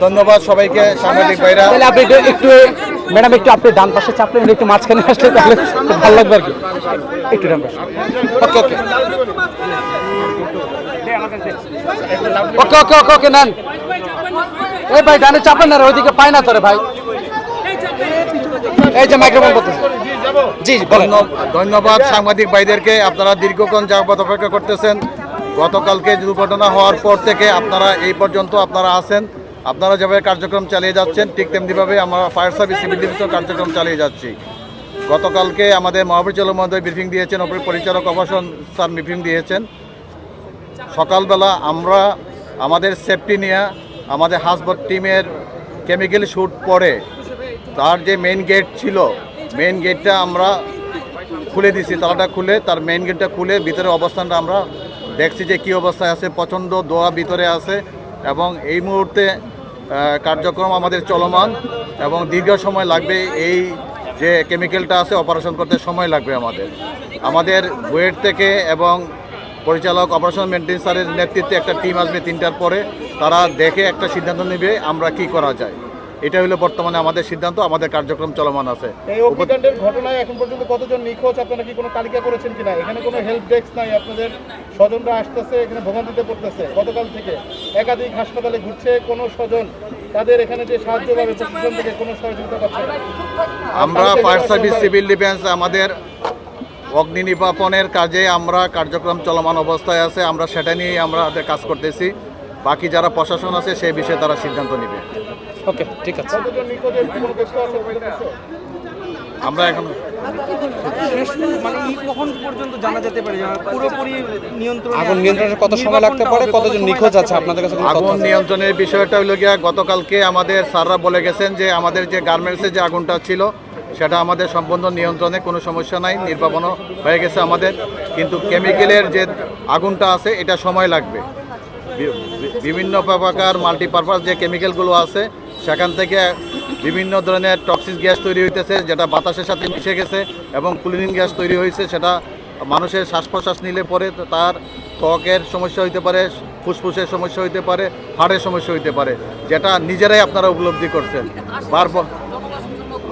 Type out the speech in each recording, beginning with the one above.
ধন্যবাদ সবাইকে সাংবাদিক ভাইরা। তাহলে আপনি একটু ম্যাডাম একটু আপনি ডান পাশে চাপলেন একটু মাঝখানে আসলে তাহলে ভালো লাগবে আর কি। একটু ডান পাশে। ওকে ওকে। ওকে ওকে ওকে ওকে নেন। এই ভাই ডানে চাপেন না ওইদিকে পায় না তোরে ভাই। এই যে মাইক্রোফোন করতেছে জি জি, ধন্য- ধন্যবাদ সাংবাদিক ভাইদেরকে আপনারা দীর্ঘক্ষণ যাবত অপেক্ষা করতেছেন। গতকালকে দুর্ঘটনা হওয়ার পর থেকে আপনারা এই পর্যন্ত আপনারা আছেন। আপনারা যেভাবে কার্যক্রম চালিয়ে যাচ্ছেন, ঠিক তেমনিভাবে আমরা ফায়ার সার্ভিস সিভিল ডিভিশন কার্যক্রম চালিয়ে যাচ্ছি। গতকালকে আমাদের মহাপরিচালক মহোদয় ব্রিফিং দিয়েছেন অপর পরিচালক অবাসন স্যার ব্রিফিং দিয়েছেন। সকালবেলা আমরা আমাদের সেফটি নিয়ে আমাদের হাসবট টিমের কেমিক্যাল শ্যুট পরে তার যে মেইন গেট ছিল মেইন গেটটা আমরা খুলে দিছি, তালাটা খুলে, তার মেইন গেটটা খুলে ভিতরে অবস্থানটা আমরা দেখছি যে কী অবস্থায় আছে, প্রচণ্ড দোয়া ভিতরে আছে এবং এই মুহূর্তে কার্যক্রম আমাদের চলমান এবং দীর্ঘ সময় লাগবে এই যে কেমিক্যালটা আছে অপারেশন করতে সময় লাগবে আমাদের। আমাদের বুয়েট থেকে এবং পরিচালক অপারেশন মেনটেন স্যারের নেতৃত্বে একটা টিম আসবে তিনটার পরে। তারা দেখে একটা সিদ্ধান্ত নেবে আমরা কি করা যায়। এটা হলো বর্তমানে আমাদের সিদ্ধান্ত, আমাদের কার্যক্রম চলমান আছে। ঘটনায় এখন পর্যন্ত কতজন নিখোঁজ? আপনারা কি কোনো তালিকা করেছেন কিনা? এখানে কোনো হেল্প ডেস্ক নাই আপনাদের? স্বজনরা আসতেছে এখানে ভোগান্তিতে পড়তেছে। গতকাল থেকে একাধিক হাসপাতালে ঘুরছে কোনো স্বজন। তাদের এখানে যে সাহায্য পাবে প্রশাসন থেকে কোনো সহযোগিতা পাচ্ছে না। আমরা ফায়ার সার্ভিস সিভিল ডিফেন্স আমাদের অগ্নি নির্বাপনের কাজে আমরা কার্যক্রম চলমান অবস্থায় আছে আমরা সেটা নিয়েই আমরা আমাদের কাজ করতেছি। বাকি যারা প্রশাসন আছে সেই বিষয়ে তারা সিদ্ধান্ত নেবে। ওকে ঠিক আছে? আমরা এখন মানে এই কখন পর্যন্ত জানা যেতে পারে? পুরোপুরি নিয়ন্ত্রণ আগুন নিয়ন্ত্রণের কত সময় লাগতে পারে? কতজন নিখোঁজ আছে? আপনাদের কাছে আগুন নিয়ন্ত্রণের বিষয়টা হলো গিয়া গতকালকে আমাদের স্যাররা বলে গেছেন যে আমাদের যে গার্মেন্টসে যে আগুনটা ছিল সেটা আমাদের সম্পূর্ণ নিয়ন্ত্রণে কোনো সমস্যা নাই নির্বাপনও হয়ে গেছে আমাদের। কিন্তু কেমিক্যালের যে আগুনটা আছে এটা সময় লাগবে। বিভিন্ন প্রকার মাল্টিপারপাস যে কেমিক্যালগুলো আছে সেখান থেকে বিভিন্ন ধরনের টক্সিক গ্যাস তৈরি হইতেছে যেটা বাতাসের সাথে মিশে গেছে এবং ক্লিনিং গ্যাস তৈরি হয়েছে সেটা মানুষের শ্বাস প্রশ্বাস নিলে পরে তার ত্বকের সমস্যা হইতে পারে ফুসফুসের সমস্যা হইতে পারে হাড়ের সমস্যা হইতে পারে যেটা নিজেরাই আপনারা উপলব্ধি করছেন বারবার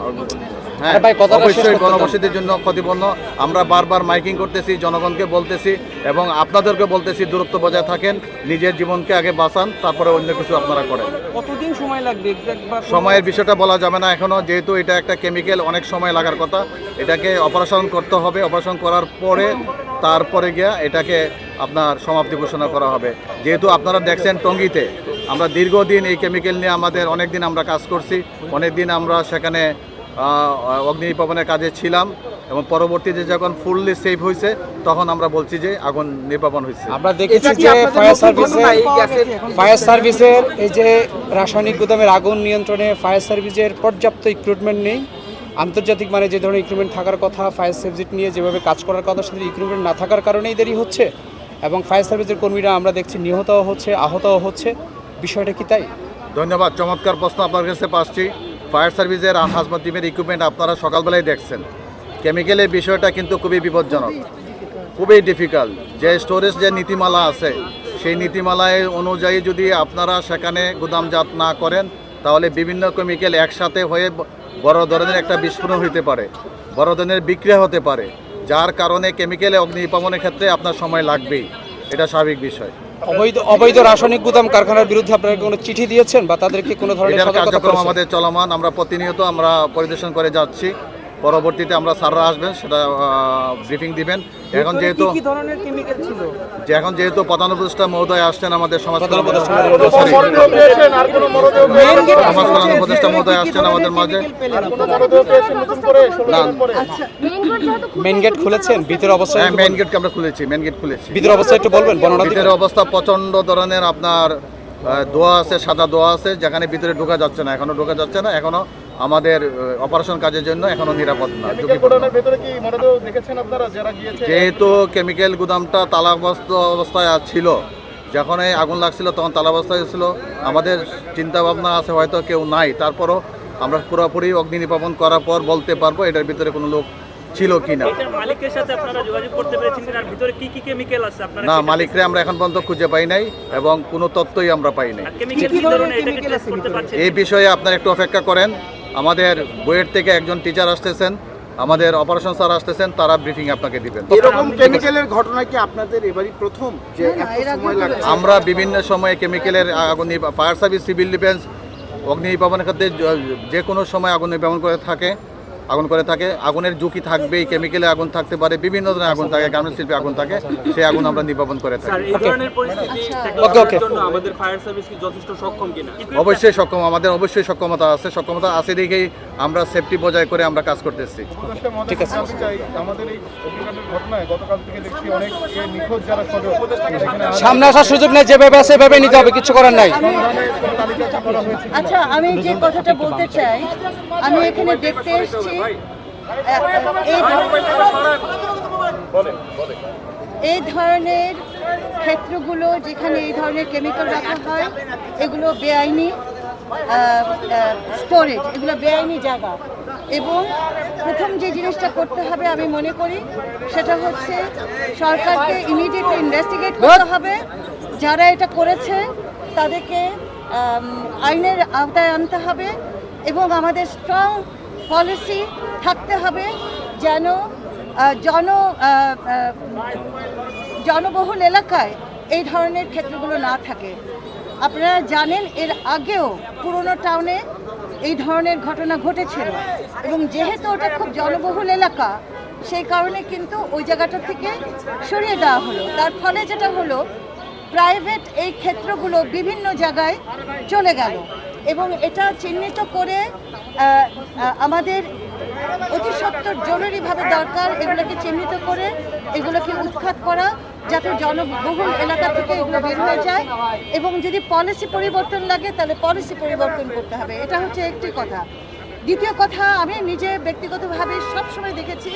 হ্যাঁ ভাই, কথাটা শেষ অবশ্যই। গণবসতির জন্য ক্ষতিপূর্ণ। আমরা বারবার মাইকিং করতেছি জনগণকে বলতেছি এবং আপনাদেরকে বলতেছি দূরত্ব বজায় থাকেন নিজের জীবনকে আগে বাঁচান তারপরে অন্য কিছু আপনারা করেন। কতদিন সময় লাগবে? সময়ের বিষয়টা বলা যাবে না এখনও যেহেতু এটা একটা কেমিক্যাল অনেক সময় লাগার কথা। এটাকে অপারেশন করতে হবে। অপারেশন করার পরে তারপরে গিয়া এটাকে আপনার সমাপ্তি ঘোষণা করা হবে। যেহেতু আপনারা দেখছেন টঙ্গিতে আমরা দীর্ঘদিন এই কেমিক্যাল নিয়ে আমাদের অনেক দিন আমরা কাজ করছি। অনেক দিন আমরা সেখানে অগ্নি নির্বাপনের কাজে ছিলাম এবং পরবর্তীতে যখন ফুললি সেভ হয়েছে তখন আমরা বলছি যে আগুন নির্বাপন হয়েছে আমরা দেখেছি যে ফায়ার সার্ভিসের ফায়ার সার্ভিসের এই যে রাসায়নিক গুদামের আগুন নিয়ন্ত্রণে ফায়ার সার্ভিসের পর্যাপ্ত ইকুইপমেন্ট নেই। আন্তর্জাতিক মানে যে ধরনের ইকুইপমেন্ট থাকার কথা ফায়ার সেফটি নিয়ে যেভাবে কাজ করার কথা সেটা ইকুইপমেন্ট না থাকার কারণেই দেরি হচ্ছে। এবং ফায়ার সার্ভিসের কর্মীরা আমরা দেখছি নিহতও হচ্ছে আহতও হচ্ছে। বিষয়টা কি তাই? ধন্যবাদ চমৎকার প্রশ্ন আপনার কাছে পাচ্ছি। ফায়ার সার্ভিসের হাসপাতাল টিমের ইকুইপমেন্ট আপনারা সকালবেলায় দেখছেন। কেমিক্যালের বিষয়টা কিন্তু খুবই বিপজ্জনক, খুবই ডিফিকাল্ট যে স্টোরেজ যে নীতিমালা আছে, সেই নীতিমালায় অনুযায়ী যদি আপনারা সেখানে গুদামজাত না করেন, তাহলে বিভিন্ন কেমিক্যাল একসাথে হয়ে বড় ধরনের একটা বিস্ফোরণ হতে পারে, বড় ধরনের বিক্রিয়া হতে পারে, যার কারণে কেমিক্যালে অগ্নি নির্বাপনের ক্ষেত্রে আপনার সময় লাগবেই। এটা স্বাভাবিক বিষয়। অবৈধ অবৈধ রাসায়নিক গুদাম কারখানার বিরুদ্ধে আপনারা কোনো চিঠি দিয়েছেন বা তাদেরকে কোনো ধরনের সতর্কতা কার্যক্রম আমাদের চলমান আমরা প্রতিনিয়ত আমরা পরিদর্শন করে যাচ্ছি। পরবর্তীতে আমরা স্যাররা আসবেন সেটা ব্রিফিং দিবেন। এখন যেহেতু কি ধরনের কেমিক্যাল ছিল? যে এখন যেহেতু প্রধান উপদেষ্টা মহোদয় আসছেন আমাদের সমাজ? সমাজ কল্যাণ উপদেষ্টা মহোদয় আসছেন আমাদের মাঝে। মেন গেট খুলেছেন ভিতর অবস্থায় হ্যাঁ মেন গেটকে আমরা খুলেছি মেন গেট খুলেছি। ভিতর অবস্থা একটু বলবেন? ভিতরের অবস্থা প্রচণ্ড ধরনের আপনার দোয়া আছে সাদা দোয়া আছে যেখানে ভিতরে ঢোকা যাচ্ছে না এখনও ঢোকা যাচ্ছে না এখনও আমাদের অপারেশন কাজের জন্য এখনও নিরাপদ না কেমিক্যাল ঝুঁকিপূর্ণ। গোডাউনের ভেতরে কি মরদেহ দেখেছেন আপনারা? যারা গিয়েছে যেহেতু কেমিক্যাল গুদামটা তালাবস্ত অবস্থায় ছিল যখন এই আগুন লাগছিল তখন তালাবস্থায় ছিল। আমাদের চিন্তা ভাবনা আছে হয়তো কেউ নাই। তারপরও আমরা পুরোপুরি অগ্নি নির্বাপন করার পর বলতে পারব এটার ভিতরে কোনো লোক ছিল কিনা। এটার মালিকের সাথে আপনারা যোগাযোগ করতে পেরেছেন কিনা? আর ভিতরে কি কি কেমিক্যাল আছে? আপনারা না কি- মালিকরে আমরা এখন পর্যন্ত খুঁজে পাই নাই এবং কোনো তথ্যই আমরা পাই নাই। এই বিষয়ে আপনারা একটু অপেক্ষা করেন। আমাদের বইয়ের থেকে একজন টিচার আসতেছেন আমাদের অপারেশন স্যার আসতেছেন তারা ব্রিফিং আপনাকে দিবেন। এরকম কেমিক্যালের ঘটনা কি আপনাদের এবারই প্রথম যে সময় লাগছে? আমরা বিভিন্ন সময়ে কেমিক্যালের আগুন ফায়ার সার্ভিস সিভিল ডিফেন্স অগ্নি নির্বাপনের ক্ষেত্রে যে কোনো সময় আগুন নির্বাপন করে থাকে। আগুন করে থাকে। আগুনের ঝুঁকি থাকবেই কেমিক্যালে আগুন থাকতে পারে বিভিন্ন ধরনের আগুন থাকে গার্মেন্টস শিল্পে আগুন থাকে সেই আগুন আমরা নির্বাপন করে থাকি। এই ধরনের পরিস্থিতি ওকে ওকে জন্য আমাদের ফায়ার সার্ভিস কি যথেষ্ট সক্ষম কিনা? অবশ্যই সক্ষম আমাদের অবশ্যই সক্ষমতা আছে সক্ষমতা আছে দেখেই আমরা সেফটি বজায় করে আমরা কাজ করতেছি। ঠিক আছে। আমাদের এই অগ্নিকাণ্ডের ঘটনায় গতকাল থেকে দেখছি অনেক নিখোঁজ যারা সামনে আসার সুযোগ নেই যেভাবে আছে সেভাবে নিতে হবে কিছু করার নাই? আচ্ছা আমি যে কথাটা বলতে চাই আমি এখানে দেখতে এসেছি এই ধরনের- ক্ষেত্রগুলো যেখানে এই ধরনের কেমিক্যাল রাখা হয় এগুলো বেআইনি স্টোরেজ এগুলো বেআইনি জায়গা। এবং প্রথম যে জিনিসটা করতে হবে আমি মনে করি সেটা হচ্ছে সরকারকে ইমিডিয়েটলি ইনভেস্টিগেট করতে হবে। যারা এটা করেছে তাদেরকে আইনের আওতায় আনতে হবে। এবং আমাদের স্ট্রং পলিসি থাকতে হবে যেন জন জনবহুল এলাকায় এই ধরনের ক্ষেত্রগুলো না থাকে। আপনারা জানেন, এর আগেও পুরনো টাউনে এই ধরনের ঘটনা ঘটেছিল এবং যেহেতু ওটা খুব জনবহুল এলাকা, সেই কারণে কিন্তু ওই জায়গাটা থেকে সরিয়ে দেওয়া হলো। তার ফলে যেটা হলো প্রাইভেট এই ক্ষেত্রগুলো বিভিন্ন জায়গায় চলে গেল এবং এটা চিহ্নিত করে আমাদের অতি সত্তর জরুরিভাবে দরকার এগুলোকে চিহ্নিত করে, এগুলোকে উৎখাত করা যাতে জনবহুল এলাকা থেকে এগুলো বের হয়ে যায় এবং যদি পলিসি পরিবর্তন লাগে তাহলে পলিসি পরিবর্তন করতে হবে। এটা হচ্ছে একটি কথা। দ্বিতীয় কথা, আমি নিজে ব্যক্তিগতভাবে সবসময় দেখেছি,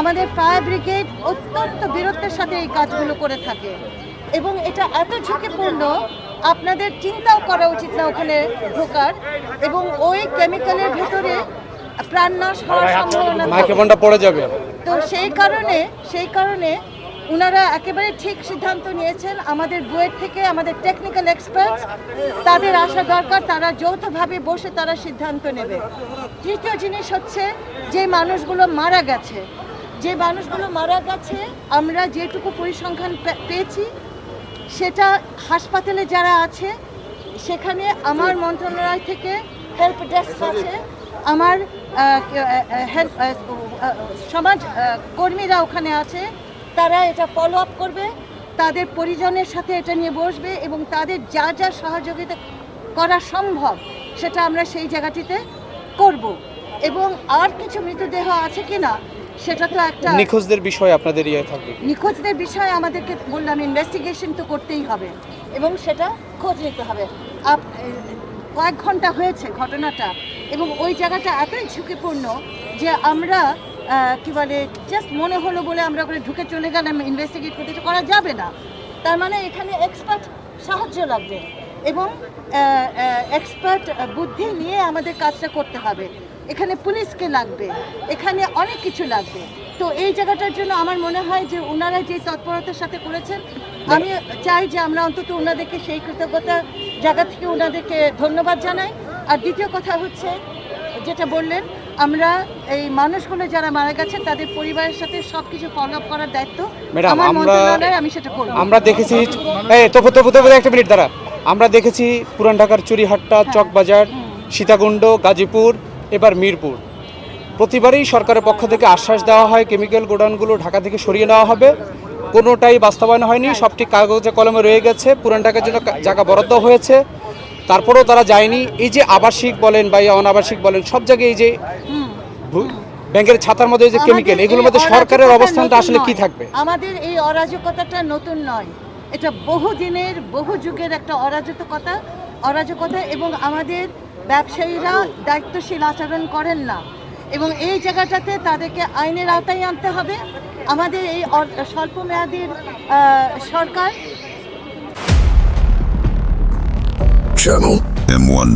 আমাদের ফায়ার ব্রিগেড অত্যন্ত বীরত্বের সাথে এই কাজগুলো করে থাকে। এবং এটা এত ঝুঁকিপূর্ণ আপনাদের চিন্তাও করা উচিত না ওখানে ঢোকার। এবং ওই কেমিক্যালের ভেতরে প্রাণনাশ হওয়ার সম্ভাবনা মাইক্রোফোনটা পড়ে যাবে। তো সেই কারণে সেই কারণে ওনারা একেবারে ঠিক সিদ্ধান্ত নিয়েছেন। আমাদের বুয়েট থেকে আমাদের টেকনিক্যাল এক্সপার্টস তাদের আসা দরকার তারা যৌথভাবে বসে তারা সিদ্ধান্ত নেবে। তৃতীয় জিনিস হচ্ছে যে মানুষগুলো মারা গেছে যে মানুষগুলো মারা গেছে আমরা যেটুকু পরিসংখ্যান পেয়েছি সেটা হাসপাতালে যারা আছে, সেখানে আমার মন্ত্রণালয় থেকে হেল্প ডেস্ক আছে। আমার হেল্প সমাজ কর্মীরা ওখানে আছে। তারা এটা ফলো আপ করবে। তাদের পরিজনের সাথে এটা নিয়ে বসবে এবং তাদের যা যা সহযোগিতা করা সম্ভব, সেটা আমরা সেই জায়গাটিতে করব। এবং আর কিছু মৃতদেহ আছে কিনা সেটা তো একটা নিখোঁজদের বিষয়ে আপনাদের ইয়ে থাকবে। নিখোঁজদের বিষয়ে আমাদেরকে বললাম ইনভেস্টিগেশন তো করতেই হবে এবং সেটা খোঁজ নিতে হবে। আপ কয়েক ঘণ্টা হয়েছে ঘটনাটা এবং ওই জায়গাটা এতই ঝুঁকিপূর্ণ যে আমরা কি বলে জাস্ট মনে হলো বলে আমরা ওখানে ঢুকে চলে গেলাম ইনভেস্টিগেট করতে করা যাবে না। তার মানে এখানে এক্সপার্ট সাহায্য লাগবে এবং এক্সপার্ট বুদ্ধি নিয়ে আমাদের কাজটা করতে হবে। এখানে পুলিশকে লাগবে এখানে অনেক কিছু লাগবে। তো এই জায়গাটার জন্য আমার মনে হয় যে ওনারা যে তৎপরতার সাথে করেছেন আমি চাই যে আমরা অন্তত ওনাদেরকে সেই কৃতজ্ঞতা জায়গা থেকে ওনাদেরকে ধন্যবাদ জানাই। আর দ্বিতীয় কথা হচ্ছে যেটা বললেন আমরা এই মানুষগুলো যারা মারা গেছে তাদের পরিবারের সাথে সব কিছু ফলো আপ করার দায়িত্ব ম্যাডাম, আমার আমি সেটা করব। আমরা দেখেছি এই তবু তবু তবু একটা মিনিট দ্বারা আমরা দেখেছি পুরান ঢাকার চুরিহাট্টা চকবাজার সীতাকুণ্ড গাজীপুর এবার মিরপুর। প্রতিবারই সরকারের পক্ষ থেকে আশ্বাস দেওয়া হয় কেমিক্যাল গোডাউনগুলো ঢাকা থেকে সরিয়ে নেওয়া হবে। কোনোটাই বাস্তবায়ন হয়নি সবটি কাগজে কলমে রয়ে গেছে পুরান ঢাকার জন্য জায়গা বরাদ্দ হয়েছে। তারপরেও তারা যায়নি। এই যে আবাসিক বলেন বা এই অনাবাসিক বলেন সব জায়গায় এই যে ব্যাংকের ছাতার মধ্যে যে কেমিক্যাল এগুলোর মধ্যে সরকারের অবস্থানটা আসলে কি থাকবে? আমাদের এই অরাজকতাটা নতুন নয়। এটা বহু দিনের বহু যুগের একটা অরাজকতা অরাজকতা এবং আমাদের ব্যবসায়ীরা দায়িত্বশীল আচরণ করেন না। এবং এই জায়গাটাতে তাদেরকে আইনের আওতায় আনতে হবে। আমাদের এই স্বল্প স্বল্পমেয়াদীর সরকার Channel M1